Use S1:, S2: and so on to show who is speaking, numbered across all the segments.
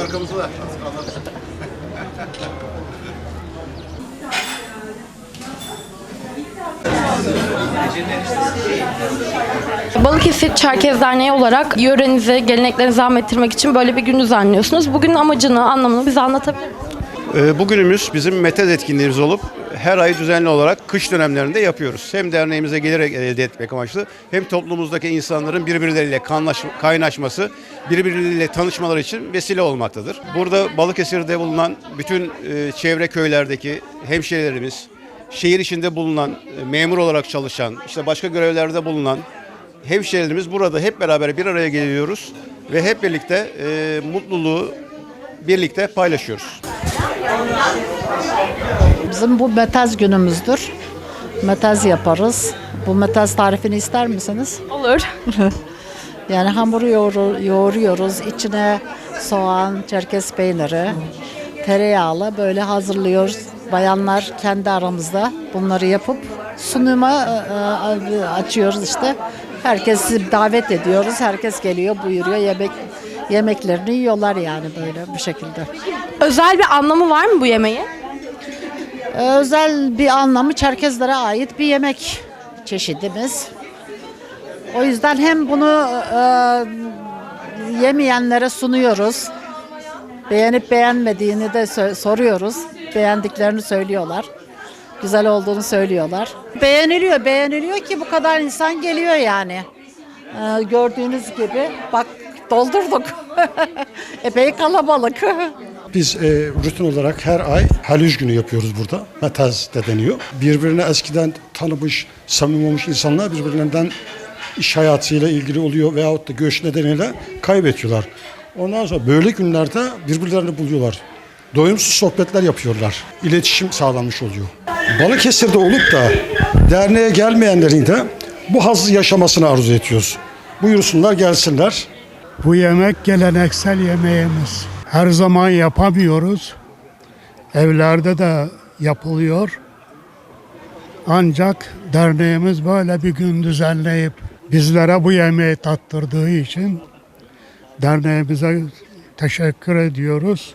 S1: Arkamızda da.
S2: Balıkesir Çerkez Derneği olarak yörenizi, geleneklerinizi devam ettirmek için böyle bir gün düzenliyorsunuz. Bugünün amacını, anlamını bize anlatabilir misiniz?
S1: Ee, Bugünümüz bizim METEZ etkinliğimiz olup her ay düzenli olarak kış dönemlerinde yapıyoruz. Hem derneğimize gelir elde etmek amaçlı hem toplumumuzdaki insanların birbirleriyle kaynaşması, birbirleriyle tanışmaları için vesile olmaktadır. Burada Balıkesir'de bulunan bütün e, çevre köylerdeki hemşehrilerimiz, şehir içinde bulunan, e, memur olarak çalışan, işte başka görevlerde bulunan hemşehrilerimiz burada hep beraber bir araya geliyoruz ve hep birlikte e, mutluluğu birlikte paylaşıyoruz.
S3: Bizim bu metaz günümüzdür. Metaz yaparız. Bu metaz tarifini ister misiniz?
S2: Olur.
S3: Yani hamuru yoğuru- yoğuruyoruz. İçine soğan, çerkez peyniri, tereyağlı böyle hazırlıyoruz. Bayanlar kendi aramızda bunları yapıp sunuma e, e, açıyoruz işte. Herkesi davet ediyoruz. Herkes geliyor, buyuruyor. Yemek yemeklerini yiyorlar yani böyle bu şekilde.
S2: Özel bir anlamı var mı bu yemeğin?
S3: Özel bir anlamı Çerkezlere ait bir yemek çeşidimiz. O yüzden hem bunu e, yemeyenlere sunuyoruz. Beğenip beğenmediğini de soruyoruz. Beğendiklerini söylüyorlar. Güzel olduğunu söylüyorlar. Beğeniliyor, beğeniliyor ki bu kadar insan geliyor yani. Ee, gördüğünüz gibi bak doldurduk. Epey kalabalık.
S4: Biz e, rutin olarak her ay halüj günü yapıyoruz burada. Metaz de deniyor. Birbirine eskiden tanımış, samimi olmuş insanlar birbirlerinden iş hayatıyla ilgili oluyor veyahut da göç nedeniyle kaybediyorlar. Ondan sonra böyle günlerde birbirlerini buluyorlar. Doyumsuz sohbetler yapıyorlar. İletişim sağlanmış oluyor. Balıkesir'de olup da derneğe gelmeyenlerin de bu hazzı yaşamasını arzu ediyoruz. Buyursunlar gelsinler.
S5: Bu yemek geleneksel yemeğimiz. Her zaman yapamıyoruz. Evlerde de yapılıyor. Ancak derneğimiz böyle bir gün düzenleyip bizlere bu yemeği tattırdığı için derneğimize teşekkür ediyoruz.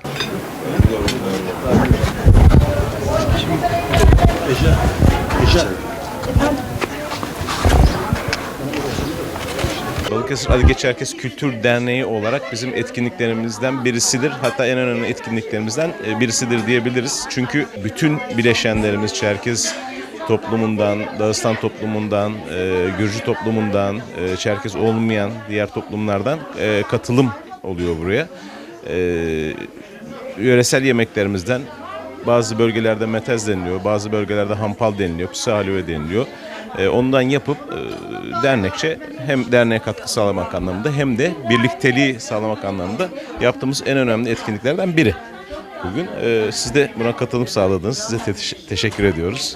S6: Balıkesir Adige Çerkes Kültür Derneği olarak bizim etkinliklerimizden birisidir. Hatta en önemli etkinliklerimizden e, birisidir diyebiliriz. Çünkü bütün bileşenlerimiz Çerkez toplumundan, Dağıstan toplumundan, e, Gürcü toplumundan, e, Çerkez olmayan diğer toplumlardan katılım oluyor buraya. Yöresel yemeklerimizden bazı bölgelerde metez deniliyor, bazı bölgelerde hampal deniliyor, pisi halüve deniliyor. E, ondan yapıp e, dernekçe hem derneğe katkı sağlamak anlamında hem de birlikteliği sağlamak anlamında yaptığımız en önemli etkinliklerden biri. Bugün e, siz de buna katılım sağladınız. Size te- teşekkür ediyoruz.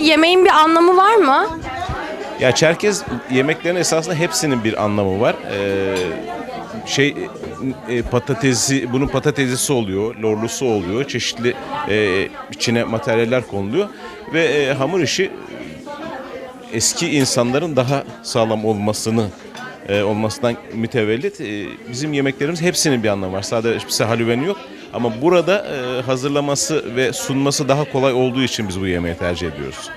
S2: Yemeğin bir anlamı var mı?
S6: Ya Çerkez yemeklerin esasında hepsinin bir anlamı var. Ee, şey e, patatesi, bunun patatesisi oluyor, lorlusu oluyor, çeşitli e, içine materyaller konuluyor ve e, hamur işi eski insanların daha sağlam olmasını e, olmasından mütevellit e, bizim yemeklerimiz hepsinin bir anlamı var. Sadece hiçbir halüven yok ama burada e, hazırlaması ve sunması daha kolay olduğu için biz bu yemeği tercih ediyoruz.